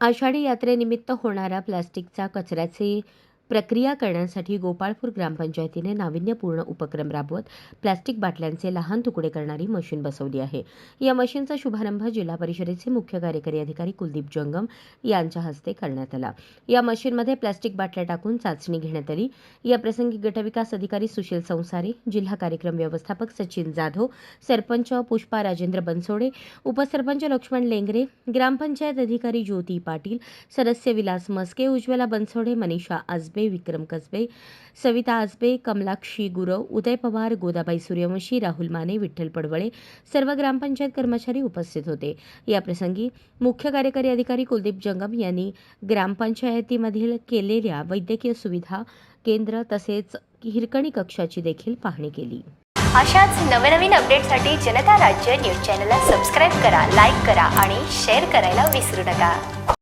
आषाढी यात्रेनिमित्त होणाऱ्या प्लास्टिकचा कचऱ्याचे प्रक्रिया करण्यासाठी गोपाळपूर ग्रामपंचायतीने नाविन्यपूर्ण उपक्रम राबवत प्लास्टिक बाटल्यांचे लहान तुकडे करणारी मशीन बसवली आहे. या मशीनचा शुभारंभ जिल्हा परिषदेचे मुख्य कार्यकारी अधिकारी कुलदीप जंगम यांच्या हस्ते करण्यात आला. या मशीनमध्ये प्लास्टिक बाटल्या टाकून चाचणी घेण्यात आली. या प्रसंगी गटविकास अधिकारी सुशील संसारे जिल्हा कार्यक्रम व्यवस्थापक सचिन जाधव सरपंच पुष्पा राजेंद्र बनसोडे उपसरपंच लक्ष्मण लेंगरे ग्रामपंचायत अधिकारी ज्योती पाटील सदस्य विलास मस्के उज्ज्वला बनसोडे मनीषा आजबे विक्रम कसबे सविता आजबे कमलाक्षी गुरव उदय पवार गोदाबाई सूर्यवंशी राहुल माने विठ्ठल पडवळे सर्व ग्रामपंचायत कर्मचारी उपस्थित होते. याप्रसंगी मुख्य कार्यकारी अधिकारी कुलदीप जंगम यांनी ग्रामपंचायतीमधील केलेल्या वैद्यकीय सुविधा केंद्र तसेच हिरकणी कक्षाची देखील पाहणी केली. अशाच नवनवीन अपडेटसाठी जनता राज्य न्यूज चॅनलला सबस्क्राईब करा लाईक करा आणि शेअर करायला विसरू नका.